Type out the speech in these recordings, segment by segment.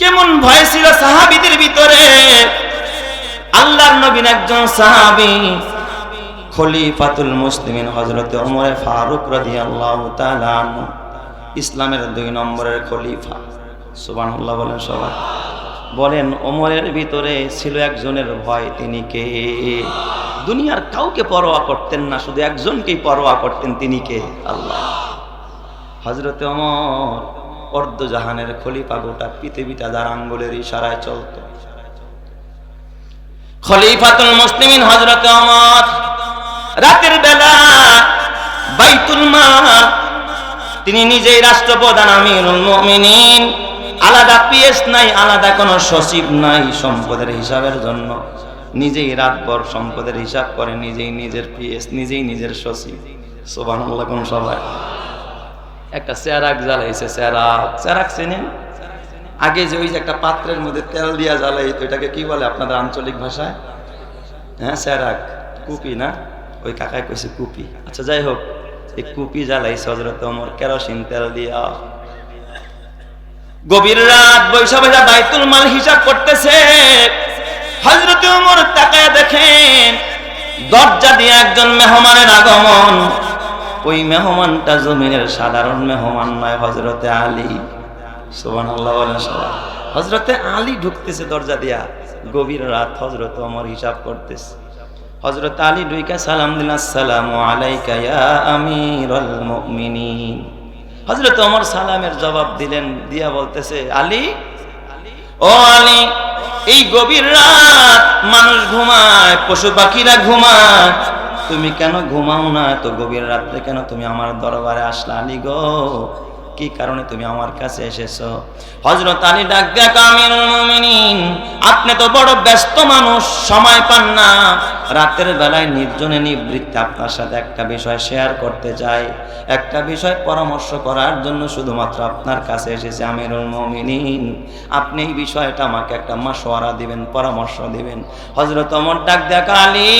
কেমন ভয় ছিল সাহাবিদের ভিতরে? আল্লাহর নবীন একজন সাহাবী, খলিফাতুল মুসলিমিন হজরত ওমরে ফারুক তাআলা আনহু, ইসলামের দুই নম্বরের খলিফা। সুবহানাল্লাহ বলেন সবাই। বলেন, ওমরের ভিতরে ছিল একজনের ভয়, তিনি কে? দুনিয়ার কাউকে পরোয়া করতেন না, শুধু একজনকেই পরোয়া করতেন, তিনি কে? আল্লাহ। হজরতে অমর অর্ধ জাহানের খলিফা গোটা পৃথিবীটা যার আঙ্গুলের ইশারায় চলত। খলিফাতুল হজরতে অমর রাতের বেলা বাইতুল মাল, তিনি নিজেই রাষ্ট্রপ্রধান আমিরুল আলাদা পিএস নাই, আলাদা কোনো সচিব নাই সম্পদের হিসাবের জন্য। নিজেই রাতভর সম্পদের হিসাব করে, নিজেই নিজের পিএস, নিজেই নিজের সচিব। সোবানুল্লাহ কোন সবাই একটা চেরাক জ্বালাইছে চেরাক চেরাক চেনেন আগে যে ওই যে একটা পাত্রের মধ্যে তেল দিয়া জ্বালাই, তো এটাকে কি বলে আপনাদের আঞ্চলিক ভাষায়? হ্যাঁ চেরাক কুপি না? ওই কাকায় কইছে কুপি। আচ্ছা যাই হোক, এই কুপি জ্বালাইছে হজরত অমর কেরোসিন তেল দিয়া। গভীর রাত বৈশা বৈশা বাইতুল মাল হিসাব করতেছে। হজরত উমর তাকায় দেখেন, দরজা দিয়ে একজন মেহমানের আগমন। ওই মেহমানটা জমিনের সাধারণ মেহমান নয় হজরতে আলী। সোবান আল্লাহ হজরতে আলী ঢুকতেছে দরজা দিয়া। গভীর রাত হজরত অমর হিসাব করতেছে। হজরত আলী ডুইকা, সালাম দিল, আসসালামু আলাইকা ইয়া হজরত অমর সালামের জবাব দিলেন, দিয়া বলতেছে, আলী, ও আলী, এই গভীর রাত মানুষ ঘুমায়, পশু পাখিরা ঘুমায় তুমি কেন ঘুমাও না? এত গভীর রাত্রে কেন তুমি আমার দরবারে আসলা? আলী গো কি কারণে তুমি আমার কাছে এসেছ? হজরত আলী ডাক দেখ আপনি তো বড় ব্যস্ত মানুষ, সময় পান না। রাতের বেলায় নির্জনে নিবৃত্তে আপনার সাথে একটা বিষয় শেয়ার করতে চাই। একটা বিষয় পরামর্শ করার জন্য শুধুমাত্র আপনার কাছে এসেছে, আমিরুল মুমিনিন। আপনি এই বিষয়টা আমাকে একটা মাসোয়ারা দিবেন, পরামর্শ দিবেন। হজরত অমর ডাক দেখ, আলী,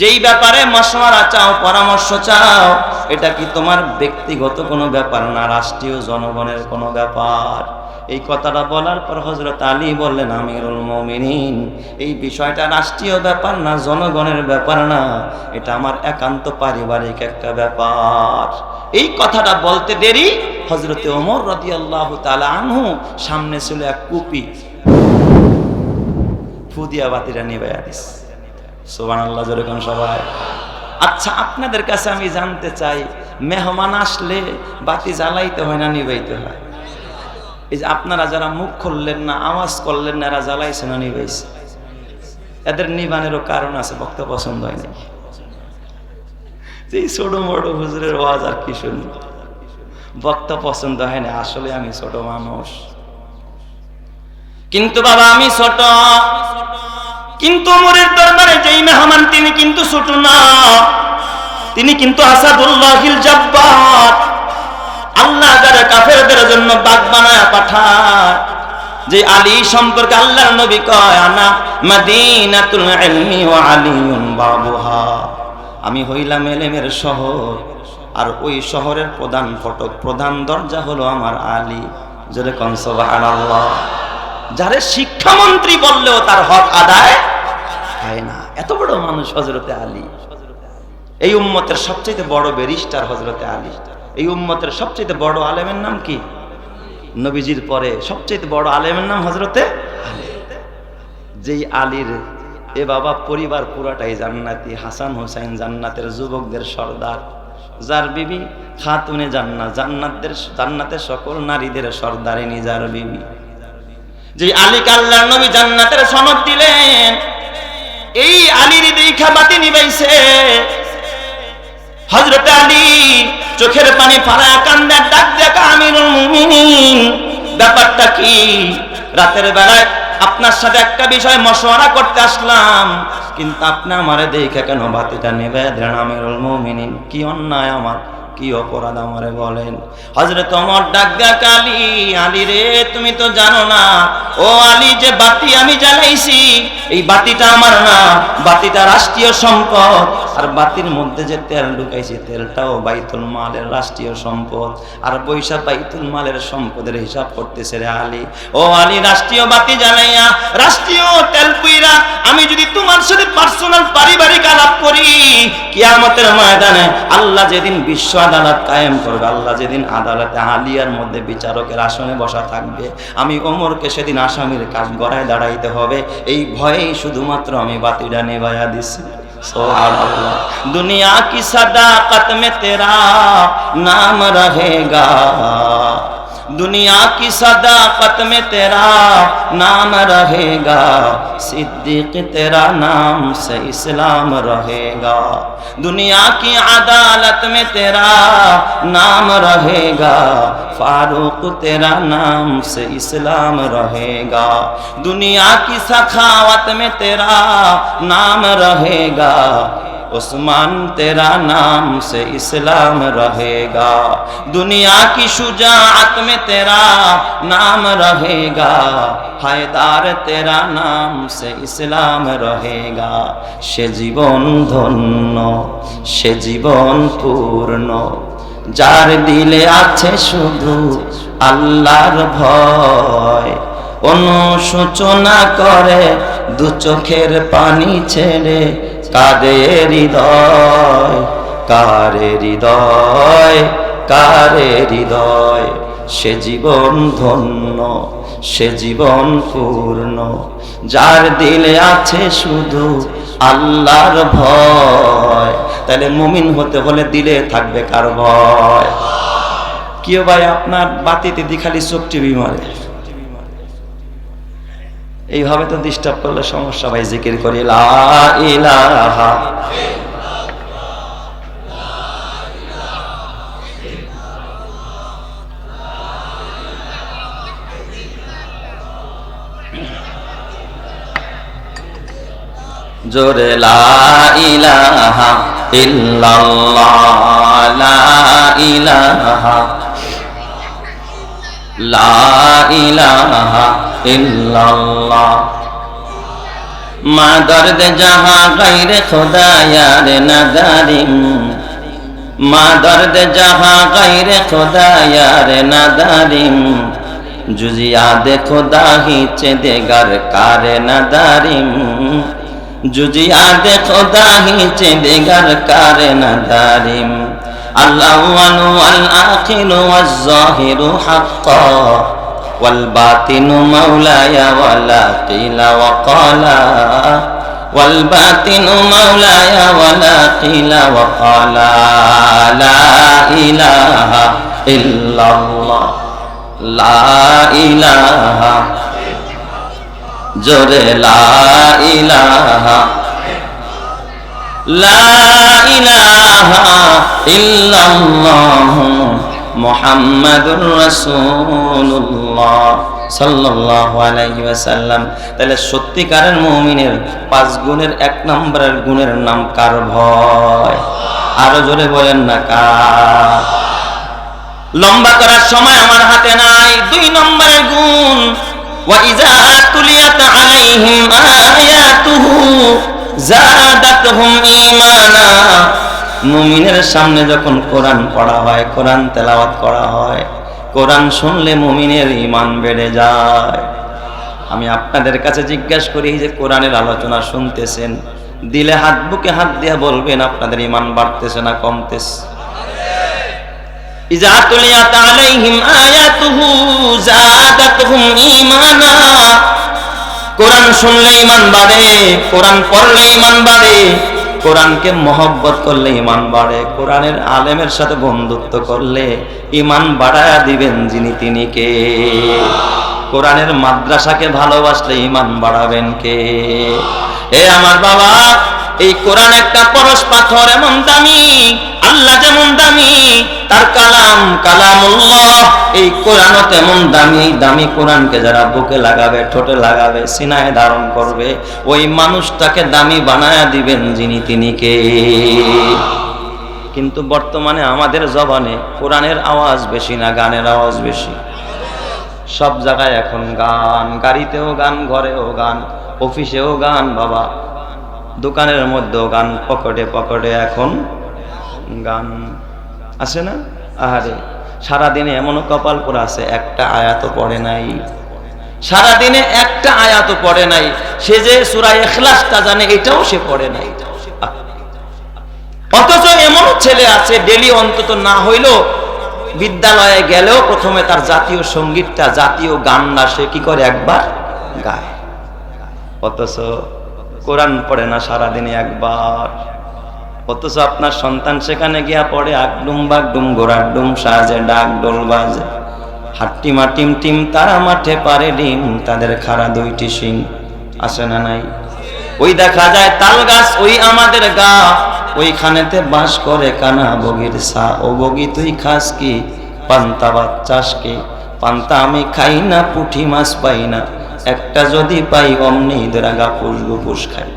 যেই ব্যাপারে মশওয়ারা চাও, পরামর্শ চাও, এটা কি তোমার ব্যক্তিগত কোনো ব্যাপার না, রাষ্ট্রীয় জনগণের কোনো ব্যাপার। এই কথাটা বলার পর হজরত আলী বললেন, আমিরুল মমিনিন, এই বিষয়টা রাষ্ট্রীয় ব্যাপার না, জনগণের ব্যাপার না, এটা আমার একান্ত পারিবারিক একটা ব্যাপার। এই কথাটা বলতে দেরি হজরতে ওমর রদি আল্লাহ তালা আনহু সামনে ছিল এক কুপি। ফুদিয়া বাতিরা নিবে আদিস সোবান আল্লাহ যেরকম সবাই। আচ্ছা আপনাদের কাছে আমি জানতে চাই মেহমান আসলে বাতি জ্বালাইতে হয় না, নিবাইতে হয়। এই যে আপনারা যারা মুখ খুললেন না, আওয়াজ করলেন না, এরা জ্বালাইছে না, নিবাইছে। এদের নিবানেরও কারণ আছে, বক্ত পছন্দ হয়নি যে এই ছোট মোটো হুজুরের ওয়াজ আর কি শুনব বক্তা পছন্দ হয় না, আসলে আমি ছোট মানুষ। কিন্তু বাবা, আমি ছোট। কিন্তু মোরের দরবারে যেই মেহমান, তিনি কিন্তু ছোট না। তিনি কিন্তু আসাদুল্লাহিল জব্বার। আল্লাহ যারা কাফেরদের জন্য বাগ বানায় পাঠায়, যে আলী সম্পর্কে আল্লাহর নবী কয়, আনা মাদিনাতুল ইলমি ওয়া আলিয়ুন বাবুহা। আমি হইলাম এলেমের শহর, আর ওই শহরের প্রধান ফটক, প্রধান দরজা হলো আমার আলী। জোরে কন, সুবহানাল্লাহ। যারে শিক্ষামন্ত্রী বললেও তার হক আদায় হয় না। এত বড় মানুষ হজরতে আলী। এই উম্মতের সবচেয়ে বড় ব্যারিস্টার হজরতে আলী। এই উম্মতের সবচেয়ে বড় আলেমের নাম কি? নবীজির পরে সবচেয়ে বড় আলেমের নাম হজরতে যেই আলীর এ বাবা পরিবার পুরাটাই জান্নাতি, হাসান হোসেন জান্নাতের যুবকদের সর্দার, যার বিবি খাতুনে জান্নাত জান্নাতদের জান্নাতের সকল নারীদের সর্দারিনী যার বিবি। যে আলী আল্লাহ নবী জান্নাতের সনদ দিলেন, এই আলীর দেখা বাতি নিবাইছে হজরত আলী চোখের পানি ফালা কান্দার ডাক দেখা আমিরুল ব্যাপারটা কি? রাতের বেলায় আপনার সাথে একটা বিষয় মশওয়ারা করতে আসলাম, কিন্তু আপনি আমারে দেখে কেন বাতিটা নেবে দেন আমিরুল মুমিনিন? কি অন্যায় আমার, কি অপরাধ আমারে বলেন? হজরত অমর ডাক দেখ আলী আলী রে, তুমি তো জানো না। ও আলী, যে বাতি আমি জ্বালাইছি, এই বাতিটা আমার না। বাতিটা রাষ্ট্রীয় সম্পদ। আর বাতির মধ্যে যে তেল ঢুকাইছে, তেলটাও বাইতুল মালের রাষ্ট্রীয় সম্পদ। আর পয়সা বাইতুল মালের সম্পদের হিসাব করতেছে রে আলী। ও আলী, রাষ্ট্রীয় বাতি জ্বালাইয়া, রাষ্ট্রীয় তেল পুইরা, আমি যদি তোমার সাথে পার্সোনাল পারিবারিক আলাপ করি, কিয়ামতের ময়দানে আল্লাহ যেদিন বিশ্ব আদালত কায়েম করবে, আল্লাহ যেদিন আদালতে আলিয়ার মধ্যে বিচারকের আসনে বসা থাকবে, আমি ওমরকে সেদিন আসামির কাজ গড়ায় দাঁড়াইতে হবে। এই ভয়েই শুধুমাত্র আমি বাতিটা নেবাইয়া দিছি। दुनिया की सदाकत में तेरा नाम रहेगा। दुनिया की सदाकत में तेरा नाम रहेगा। सिद्दीक तेरा नाम से इस्लाम रहेगा। दुनिया की अदालत में तेरा नाम रहेगा। फारूक तेरा नाम से इस्लाम रहेगा। दुनिया की सखावत में तेरा नाम रहेगा। उस्मान तेरा नाम से इस्लाम रहेगा। दुनिया की शुजात में तेरा नाम रहेगा হায়দার তেরা নাম সে ইসলাম রহেগা সে জীবন ধন্য সে জীবন পূর্ণ যার দিলে আছে শুধু আল্লাহর ভয় অনুশোচনা করে দু চোখের পানি ছেড়ে কাঁদে হৃদয় কারে হৃদয় কারে হৃদয় সে জীবন ধন্য, সে জীবন পূর্ণ। যার দিলে আছে শুধু আল্লাহর ভয়। তাহলে মুমিন হতে হলে দিলে থাকবে কার ভয়? কেউ ভাই আপনার বাতিতে দি খালি চোখ টিভি মারে। এইভাবে তো ডিস্টার্ব করলে সমস্যা ভাই, জিকির করি, লা ইলাহা জোরে, লা ইলাহা ইল্লাল্লাহ, লা ইলাহা লা ইলাহা ইল্লাল্লাহ। মা দর্দ জাহা গাইরে খোদায়ার নাদারিম, মা দর্দ জাহা গাইরে খোদায়ার নাদারিম জুজিয়া দেখো দাহি চেদেগার কারে নাদারিম। جزیا دے خدا ہی چلے گر کار ندارم الأول والآخر والظاهر حقا والباطن مولاي ولا قيل وقالا والباطن مولاي ولا قيل وقالا لا إله إلا الله لا إله জোরে, লা ইলাহা লা ইলাহা ইল্লাল্লাহ মুহাম্মাদুর রাসূলুল্লাহ সাল্লাল্লাহু আলাইহি তাহলে সত্যিকারের মমিনের পাঁচ গুণের এক নম্বরের গুণের নাম কার ভয়? আরও জোরে বলেন না, কার? লম্বা করার সময় আমার হাতে নাই, দুই নম্বরের গুণ। وإذا تليت عليهم آياته زادتهم إيمانا মুমিনের সামনে যখন কোরআন পড়া হয় কোরআন তেলাওয়াত করা হয় কোরআন শুনলে মুমিনের ইমান বেড়ে যায় আমি আপনাদের কাছে জিজ্ঞাসা করি যে কোরআনের আলোচনা শুনতেছেন দিলে হাত বুকে হাত দিয়ে বলবেন আপনাদের ইমান বাড়তেছে না কমতেছে إذا تليت عليهم آياته زادتهم إيمانا কোরআন শুনলে ইমান বাড়ে কোরআন পড়লে ইমান বাড়ে কোরআনকে মহব্বত করলে ইমান বাড়ে কোরআনের আলেমের সাথে বন্ধুত্ব করলে ইমান বাড়ায়া দিবেন যিনি তিনি কে কোরআনের মাদ্রাসাকে ভালোবাসলে ইমান বাড়াবেন কে এ আমার বাবা এই কোরআন একটা পরশ পাথর, এমন দামি, আল্লাহ যেমন দামি, তার কালাম কালামুল্লাহ। এই কোরআনও তেমন দামি দামি কোরআনকে যারা বুকে লাগাবে, ঠোঁটে লাগাবে, সিনায় ধারণ করবে, ওই মানুষটাকে দামি বানায়া দিবেন যিনি তিনি কে। কিন্তু বর্তমানে আমাদের জবানে কোরআনের আওয়াজ বেশি না গানের আওয়াজ বেশি? সব জায়গায় এখন গান, গাড়িতেও গান, ঘরেও গান, অফিসেও গান, বাবা। দোকানের মধ্যেও গান পকেটে পকেটে এখন গান আছে না? আহারে, সারাদিনে এমনও কপাল পরে আছে, একটা আয়াত পড়ে নাই। সারাদিনে একটা আয়াত পড়ে নাই। সে যে সুরাই এখলাসটা জানে, এটাও সে পড়ে নাই। অথচ এমন ছেলে আছে, ডেলি অন্তত না হইলেও বিদ্যালয়ে গেলেও প্রথমে তার জাতীয় সঙ্গীতটা, জাতীয় গানটা সে কি করে একবার গায়? অথচ কোরআন পড়ে না সারাদিনে একবার। অথচ আপনার সন্তান সেখানে গিয়া পড়ে আকডুম বাগডুম, গোড়ার ডুম সাজে, ডাক ডোল বাজে। হাট্টিমা টিম টিম তারা মাঠে পারে ডিম, তাদের খাড়া দুইটি শিং। আসে না নাই? ওই দেখা যায় তাল গাছ, ওই আমাদের গা। ওইখানেতে বাস করে কানা বগির সা। ও বগি, তুই খাস কি? পান্তা ভাত চাস কি? পান্তা আমি খাই না, পুঠি মাছ পাই না। একটা যদি পাই, অমনি ধরা গাপুস গুপুস খাই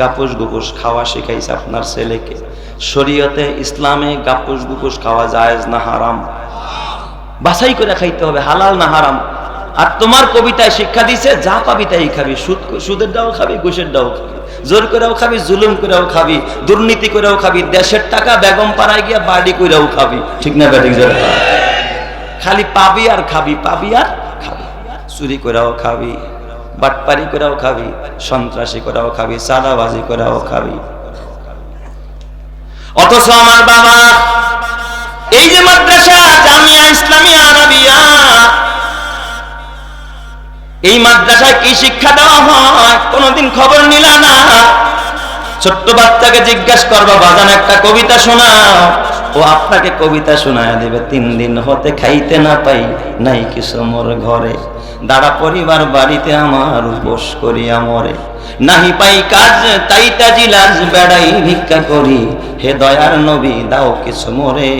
গাপুস গুপুস খাওয়া শিখাইছে আপনার ছেলেকে। শরীয়তে ইসলামে গাপুস গুপুস খাওয়া জায়েজ না হারাম? বাছাই করে খাইতে হবে, হালাল না হারাম? আর তোমার কবিতায় শিক্ষা দিছে, যা পাবি তাই খাবি। সুদ, সুদের ডাও খাবি, ঘুষের ডাও খাবি। জোর করেও খাবি, জুলুম করেও খাবি, দুর্নীতি করেও খাবি, দেশের টাকা বেগম পাড়ায় গিয়া বাড়ি করেও খাবি। ঠিক না খালি পাবি আর খাবি, পাবি আর চুরি করাও খাবি, বাটপারি করেও খাবি, সন্ত্রাসী করাও খাবি, চাঁদাবাজি করাও খাবি। অথচ আমার বাবা এই যে মাদ্রাসা, জামিয়া ইসলামিয়া আরবিয়া, এই মাদ্রাসায় কি শিক্ষা দেওয়া হয়, কোনোদিন খবর নিলা না। ছোট্ট বাচ্চাকে জিজ্ঞাসা করবা বাজান একটা কবিতা শোনাও। ও আপনাকে কবিতা শোনায় দেবে, তিন দিন হতে খাইতে না পাই, নাই কিছু মোর ঘরে। দাঁড়া পরিবার বাড়িতে আমার উপোস করিয়া মরে। নাহি পাই কাজ, তাই তাজিলাজ বেড়াই ভিক্ষা করি। হে দয়ার নবী, দাও কিছু মরে,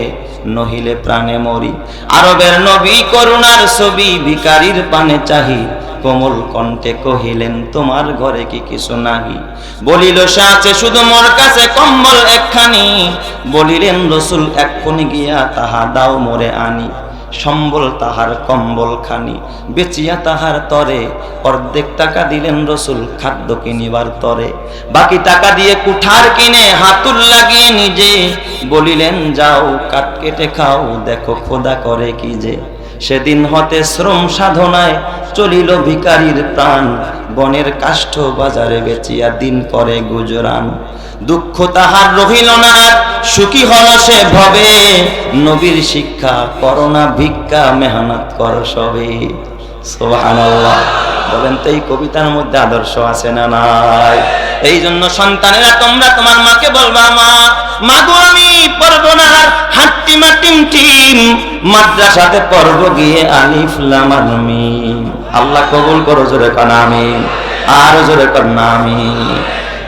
নহিলে প্রাণে মরি। আরবের নবী, করুণার ছবি, ভিকারির পানে চাহি। কোমল কণ্ঠে কহিলেন, তোমার ঘরে কি কিছু নাহি? বলিল সে আছে শুধু মোর কাছে কম্বল একখানি। বলিলেন, রসুল, এক্ষুনি গিয়া তাহা দাও মোরে আনি। সম্বল তাহার কম্বল খানি বেচিয়া তাহার তরে। অর্ধেক টাকা দিলেন রসুল, খাদ্য কিনিবার তরে। বাকি টাকা দিয়ে কুঠার কিনে হাতুর লাগিয়ে নিজে। বলিলেন, যাও, কাঠ কেটে খাও, দেখো খোদা করে কি যে। সেদিন হতে শ্রম সাধনায় চলিল ভিকারির প্রাণ। বনের কাষ্ঠ বাজারে বেচিয়া দিন করে গুজরান। দুঃখ তাহার রহিল না, সুখী হল সে ভবে। নবীর শিক্ষা করোনা ভিক্ষা মেহনত কর সবে। বলেন তো এই কবিতার মধ্যে আদর্শ আছে না নাই? এই জন্য সন্তানেরা, তোমরা তোমার মাকে বলবা, মা মা গো আমি পড়ব না আর হাট্টি মাটিম টিম মাদ্রাসাতে পড়ব গিয়ে আলিফ লাম আর মিম আল্লাহ কবুল করো, জোরে কন আমি আর জোরে কর আমি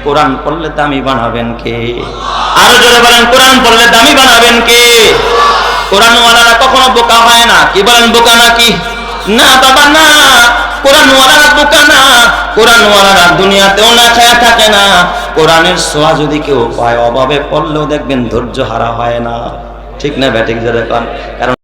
কোরআন পড়লে দামি বানাবেন কে? আরও জোরে বলেন, কোরআন পড়লে দামি বানাবেন কে? কোরআন ওয়ালারা কখনো বোকা হয় না। কি বলেন, বোকা নাকি? না বাবা, না। কোরআন দোকানা কোরআনওয়ালারা দুনিয়াতেও না খায় থাকে না। কোরআনের সোয়া যদি কেউ পায়, অভাবে পড়লেও দেখবেন ধৈর্য হারা হয় না। ঠিক না ব্যাটিক যারা কারণ